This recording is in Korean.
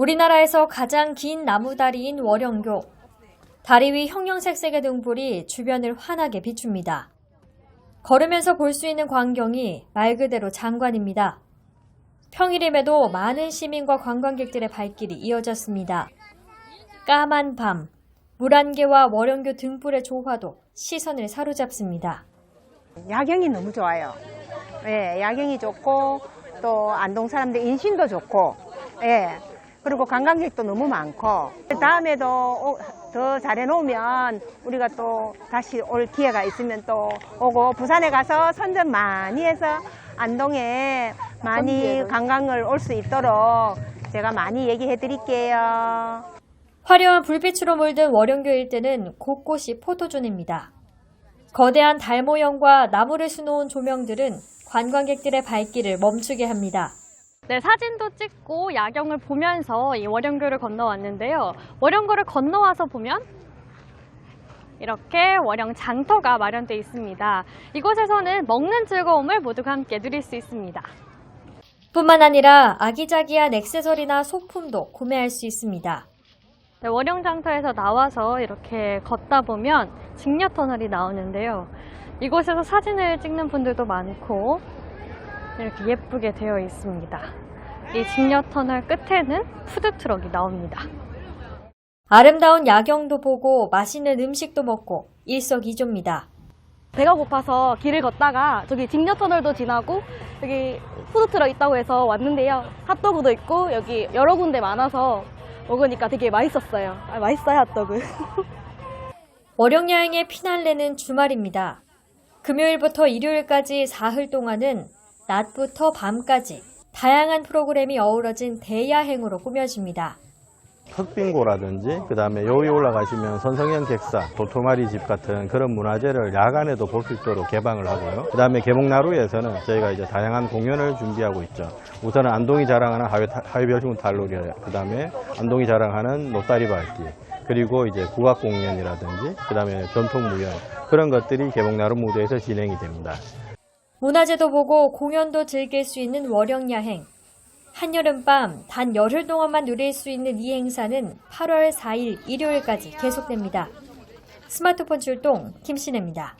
우리나라에서 가장 긴 나무다리인 월영교. 다리 위 형형색색의 등불이 주변을 환하게 비춥니다. 걸으면서 볼 수 있는 광경이 말 그대로 장관입니다. 평일임에도 많은 시민과 관광객들의 발길이 이어졌습니다. 까만 밤, 물안개와 월영교 등불의 조화도 시선을 사로잡습니다. 야경이 너무 좋아요. 예, 야경이 좋고 또 안동 사람들 인심도 좋고, 예. 그리고 관광객도 너무 많고 다음에도 오- 더 잘해놓으면 우리가 또 다시 올 기회가 있으면 또 오고 부산에 가서 선전 많이 해서 안동에 많이 관광을 올 수 있도록 제가 많이 얘기해 드릴게요. 화려한 불빛으로 물든 월영교 일대는 곳곳이 포토존입니다. 거대한 달 모형과 나무를 수놓은 조명들은 관광객들의 발길을 멈추게 합니다. 네, 사진도 찍고 야경을 보면서 이 월영교를 건너왔는데요. 월영교를 건너와서 보면 이렇게 월영 장터가 마련되어 있습니다. 이곳에서는 먹는 즐거움을 모두가 함께 누릴 수 있습니다. 뿐만 아니라 아기자기한 액세서리나 소품도 구매할 수 있습니다. 네, 월영 장터에서 나와서 이렇게 걷다 보면 직녀 터널이 나오는데요. 이곳에서 사진을 찍는 분들도 많고 이렇게 예쁘게 되어 있습니다. 이 직녀 터널 끝에는 푸드트럭이 나옵니다. 아름다운 야경도 보고 맛있는 음식도 먹고 일석이조입니다. 배가 고파서 길을 걷다가 저기 직녀 터널도 지나고 여기 푸드트럭 있다고 해서 왔는데요. 핫도그도 있고 여기 여러 군데 많아서 먹으니까 되게 맛있었어요. 아, 맛있어요 핫도그. 월영 여행의 피날레는 주말입니다. 금요일부터 일요일까지 사흘 동안은 낮부터 밤까지 다양한 프로그램이 어우러진 대야행으로 꾸며집니다. 흑빙고라든지 그다음에 여기 올라가시면 선성형 객사, 도토마리 집 같은 그런 문화재를 야간에도 볼 수 있도록 개방을 하고요. 그다음에 개봉나루에서는 저희가 이제 다양한 공연을 준비하고 있죠. 우선은 안동이 자랑하는 하회, 하회별시군 달놀이, 그다음에 안동이 자랑하는 노다리 밟기, 그리고 이제 국악 공연이라든지 그다음에 전통 무연 그런 것들이 개봉나루 무대에서 진행이 됩니다. 문화재도 보고 공연도 즐길 수 있는 월영 야행. 한여름밤 단 열흘 동안만 누릴 수 있는 이 행사는 8월 4일 일요일까지 계속됩니다. 스마트폰 출동 김신혜입니다.